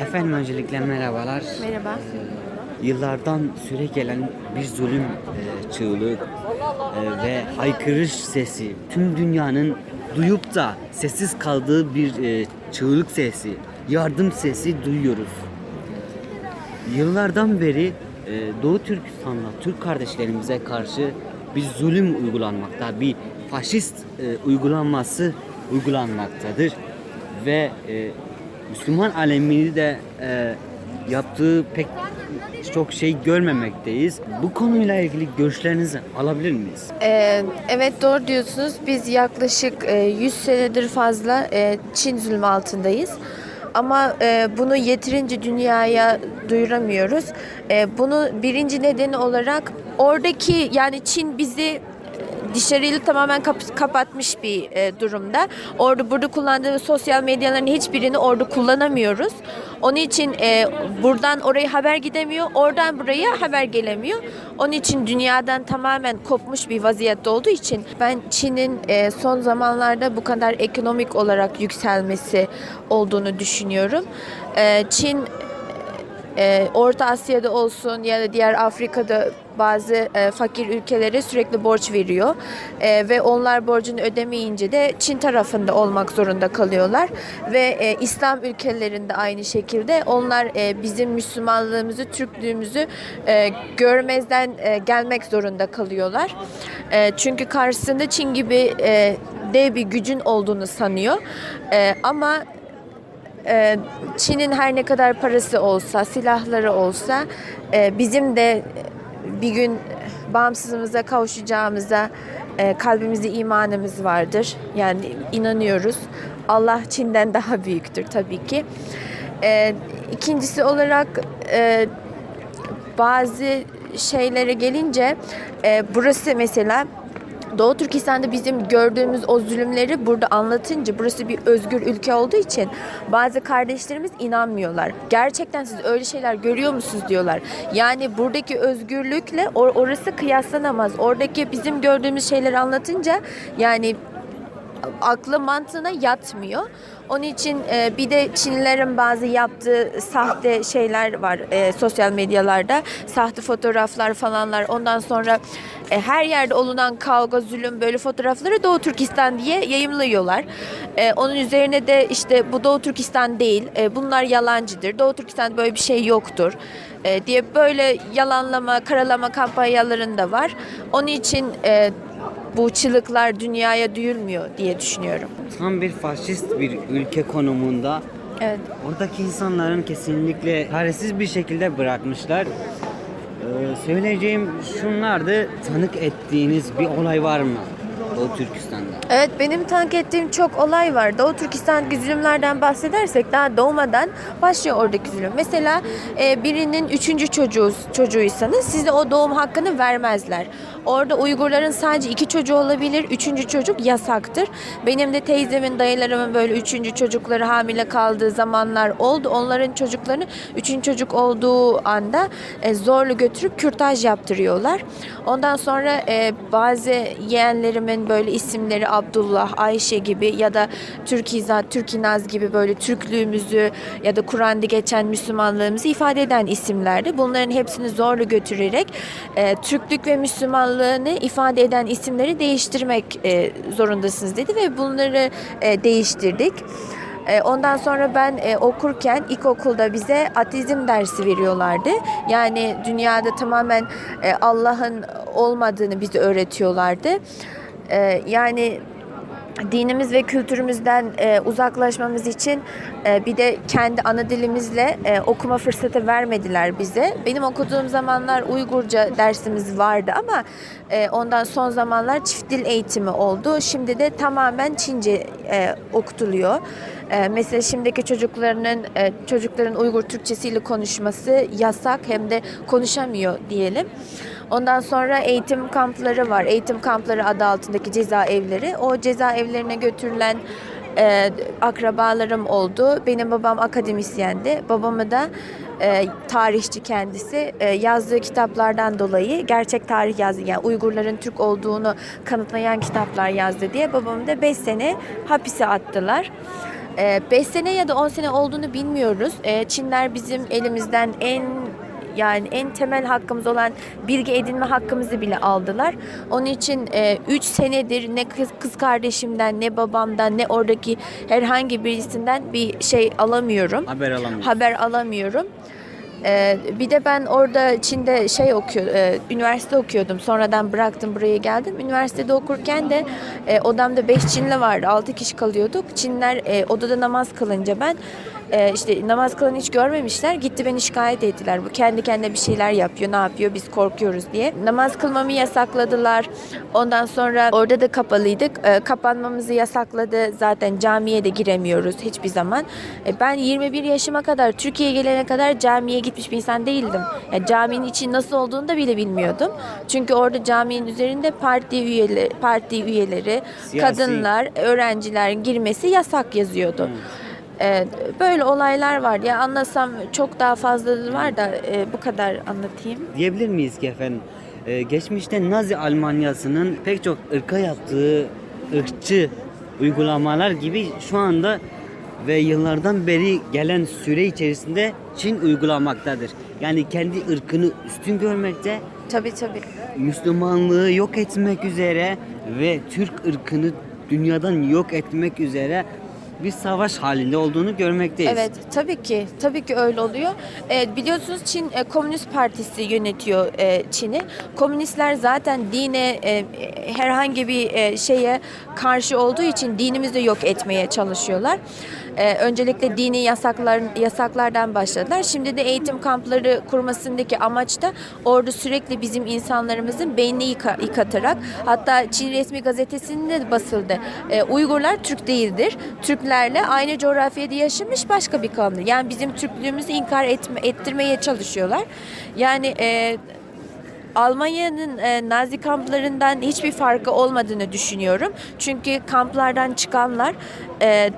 Efendim öncelikle merhabalar. Merhaba. Yıllardan süre gelen bir zulüm e, çığlığı e, ve haykırış sesi tüm dünyanın duyup da sessiz kaldığı bir e, çığlık sesi, yardım sesi duyuyoruz. Yıllardan beri e, Doğu Türkistan'da Türk kardeşlerimize karşı bir zulüm uygulanmakta, bir faşist e, uygulanması uygulanmaktadır ve e, Müslüman alemini de e, yaptığı pek çok şey görmemekteyiz. Bu konuyla ilgili görüşlerinizi alabilir miyiz? Ee, evet doğru diyorsunuz. Biz yaklaşık e, 100 senedir fazla e, Çin zulmü altındayız. Ama e, bunu yeterince dünyaya duyuramıyoruz. E, bunu birinci nedeni olarak oradaki yani Çin bizi dışarıyla tamamen kap- kapatmış bir e, durumda. Orada burada kullandığımız sosyal medyaların hiçbirini orada kullanamıyoruz. Onun için e, buradan oraya haber gidemiyor, oradan buraya haber gelemiyor. Onun için dünyadan tamamen kopmuş bir vaziyette olduğu için ben Çin'in e, son zamanlarda bu kadar ekonomik olarak yükselmesi olduğunu düşünüyorum. E, Çin e, Orta Asya'da olsun ya da diğer Afrika'da bazı e, fakir ülkelere sürekli borç veriyor. E, ve onlar borcunu ödemeyince de Çin tarafında olmak zorunda kalıyorlar. Ve e, İslam ülkelerinde aynı şekilde onlar e, bizim Müslümanlığımızı, Türklüğümüzü e, görmezden e, gelmek zorunda kalıyorlar. E, çünkü karşısında Çin gibi e, dev bir gücün olduğunu sanıyor. E, ama ee, Çin'in her ne kadar parası olsa, silahları olsa e, bizim de bir gün bağımsızlığımıza kavuşacağımıza e, kalbimizde imanımız vardır. Yani inanıyoruz. Allah Çin'den daha büyüktür tabii ki. Ee, İkincisi olarak e, bazı şeylere gelince e, burası mesela Doğu Türkistan'da bizim gördüğümüz o zulümleri burada anlatınca burası bir özgür ülke olduğu için bazı kardeşlerimiz inanmıyorlar. Gerçekten siz öyle şeyler görüyor musunuz diyorlar. Yani buradaki özgürlükle or- orası kıyaslanamaz. Oradaki bizim gördüğümüz şeyleri anlatınca yani aklı mantığına yatmıyor. Onun için e, bir de Çinlilerin bazı yaptığı sahte şeyler var e, sosyal medyalarda. Sahte fotoğraflar falanlar. Ondan sonra e, her yerde olunan kavga, zulüm böyle fotoğrafları Doğu Türkistan diye yayımlıyorlar. E, onun üzerine de işte bu Doğu Türkistan değil, e, bunlar yalancıdır. Doğu Türkistan'da böyle bir şey yoktur e, diye böyle yalanlama, karalama kampanyalarında var. Onun için e, bu çığlıklar dünyaya duyulmuyor diye düşünüyorum. Tam bir faşist bir ülke konumunda Evet. oradaki insanların kesinlikle çaresiz bir şekilde bırakmışlar. Ee, söyleyeceğim şunlardı. Tanık ettiğiniz bir olay var mı Doğu Türkistan'da? Evet benim tanık ettiğim çok olay var. Doğu Türkistan'daki zulümlerden bahsedersek daha doğmadan başlıyor oradaki zulüm. Mesela e, birinin üçüncü çocuğu, çocuğuysanız size o doğum hakkını vermezler. Orada Uygurların sadece iki çocuğu olabilir. Üçüncü çocuk yasaktır. Benim de teyzemin, dayılarımın böyle üçüncü çocukları hamile kaldığı zamanlar oldu. Onların çocuklarını üçüncü çocuk olduğu anda e, zorla götürüp kürtaj yaptırıyorlar. Ondan sonra e, bazı yeğenlerimin böyle isimleri Abdullah, Ayşe gibi ya da Türkizat, Türkinaz gibi böyle Türklüğümüzü ya da Kur'an'da geçen Müslümanlığımızı ifade eden isimlerdi. Bunların hepsini zorla götürerek e, Türklük ve Müslümanlığını ifade eden isimleri değiştirmek e, zorundasınız dedi ve bunları e, değiştirdik. E, Ondan sonra ben e, okurken ilkokulda bize ateizm dersi veriyorlardı. Yani dünyada tamamen e, Allah'ın olmadığını bize öğretiyorlardı. Yani dinimiz ve kültürümüzden e, uzaklaşmamız için e, bir de kendi ana dilimizle e, okuma fırsatı vermediler bize. Benim okuduğum zamanlar Uygurca dersimiz vardı ama e, ondan son zamanlar çift dil eğitimi oldu. Şimdi de tamamen Çince e, okutuluyor. E, mesela şimdiki çocuklarının e, çocukların Uygur Türkçesiyle konuşması yasak hem de konuşamıyor diyelim. Ondan sonra eğitim kampları var. Eğitim kampları adı altındaki cezaevleri. O cezaevlerine götürülen e, akrabalarım oldu. Benim babam akademisyendi. Babamı da e, tarihçi kendisi. E, yazdığı kitaplardan dolayı gerçek tarih yazdı. Yani Uygurların Türk olduğunu kanıtlayan kitaplar yazdı diye babamı da 5 sene hapise attılar. 5 sene ya da 10 sene olduğunu bilmiyoruz. E, Çinler bizim elimizden en yani en temel hakkımız olan bilgi edinme hakkımızı bile aldılar. Onun için 3 senedir ne kız, kardeşimden ne babamdan ne oradaki herhangi birisinden bir şey alamıyorum. Haber alamıyoruz. Haber alamıyorum. Ee, bir de ben orada Çin'de şey okuyor, e, üniversite okuyordum. Sonradan bıraktım buraya geldim. Üniversitede okurken de e, odamda 5 Çinli vardı. 6 kişi kalıyorduk. Çinler e, odada namaz kılınca ben e, işte namaz kılanı hiç görmemişler. Gitti beni şikayet ettiler. Bu kendi kendine bir şeyler yapıyor, ne yapıyor biz korkuyoruz diye. Namaz kılmamı yasakladılar. Ondan sonra orada da kapalıydık. E, kapanmamızı yasakladı. Zaten camiye de giremiyoruz hiçbir zaman. E, ben 21 yaşıma kadar Türkiye'ye gelene kadar camiye gitmiş bir insan değildim. Yani caminin için nasıl olduğunu da bile bilmiyordum. Çünkü orada caminin üzerinde parti üyeleri, parti üyeleri, Siyasi. kadınlar, öğrenciler girmesi yasak yazıyordu. E, böyle olaylar var. Ya anlasam çok daha fazlaları var da e, bu kadar anlatayım. Diyebilir miyiz ki efendim? e, geçmişte Nazi Almanyası'nın pek çok ırka yaptığı ırkçı uygulamalar gibi şu anda ve yıllardan beri gelen süre içerisinde Çin uygulamaktadır. Yani kendi ırkını üstün görmekte, Tabii tabii. Müslümanlığı yok etmek üzere ve Türk ırkını dünyadan yok etmek üzere bir savaş halinde olduğunu görmekteyiz. Evet, tabii ki, tabii ki öyle oluyor. Ee, biliyorsunuz Çin e, Komünist Partisi yönetiyor e, Çin'i. Komünistler zaten dine e, herhangi bir e, şeye karşı olduğu için dinimizi yok etmeye çalışıyorlar. Ee, öncelikle dini yasaklar yasaklardan başladılar. Şimdi de eğitim kampları kurmasındaki amaç da orada sürekli bizim insanlarımızın beynini yıka- yıkatarak hatta Çin resmi gazetesinde de basıldı. Ee, Uygurlar Türk değildir. Türklerle aynı coğrafyada yaşamış başka bir kavimdir. Yani bizim Türklüğümüzü inkar etme, ettirmeye çalışıyorlar. Yani e, Almanya'nın e, Nazi kamplarından hiçbir farkı olmadığını düşünüyorum. Çünkü kamplardan çıkanlar e,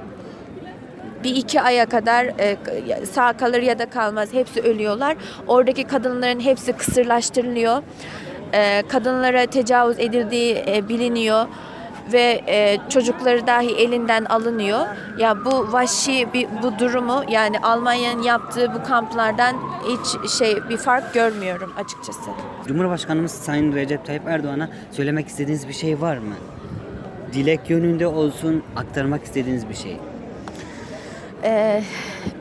bir iki aya kadar e, sağ kalır ya da kalmaz. Hepsi ölüyorlar. Oradaki kadınların hepsi kısırlaştırılıyor. E, kadınlara tecavüz edildiği e, biliniyor ve e, çocukları dahi elinden alınıyor. Ya bu vahşi bir bu durumu yani Almanya'nın yaptığı bu kamplardan hiç şey bir fark görmüyorum açıkçası. Cumhurbaşkanımız Sayın Recep Tayyip Erdoğan'a söylemek istediğiniz bir şey var mı? Dilek yönünde olsun, aktarmak istediğiniz bir şey. Ee,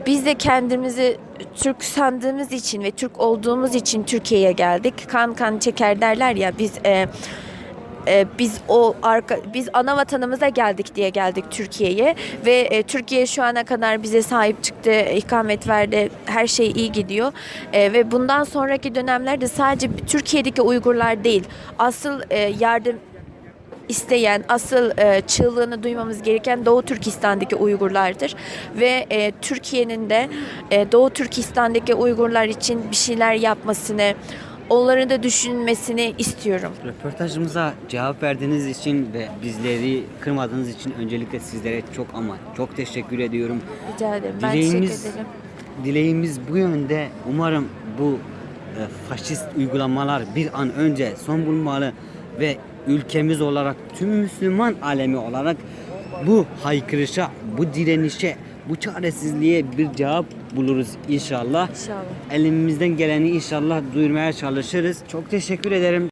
biz de kendimizi Türk sandığımız için ve Türk olduğumuz için Türkiye'ye geldik. Kan kan çeker derler ya biz e, e, biz o arka biz ana vatanımıza geldik diye geldik Türkiye'ye ve e, Türkiye şu ana kadar bize sahip çıktı, ikamet verdi. Her şey iyi gidiyor. E, ve bundan sonraki dönemlerde sadece Türkiye'deki Uygurlar değil, asıl e, yardım isteyen, asıl e, çığlığını duymamız gereken Doğu Türkistan'daki Uygurlardır. Ve e, Türkiye'nin de e, Doğu Türkistan'daki Uygurlar için bir şeyler yapmasını, onların da düşünmesini istiyorum. Röportajımıza cevap verdiğiniz için ve bizleri kırmadığınız için öncelikle sizlere çok ama çok teşekkür ediyorum. Rica ederim. Ben Dileğimiz, teşekkür ederim. dileğimiz bu yönde. Umarım bu e, faşist uygulamalar bir an önce son bulmalı ve ülkemiz olarak tüm Müslüman alemi olarak bu haykırışa, bu direnişe, bu çaresizliğe bir cevap buluruz inşallah. İnşallah. Elimizden geleni inşallah duyurmaya çalışırız. Çok teşekkür ederim.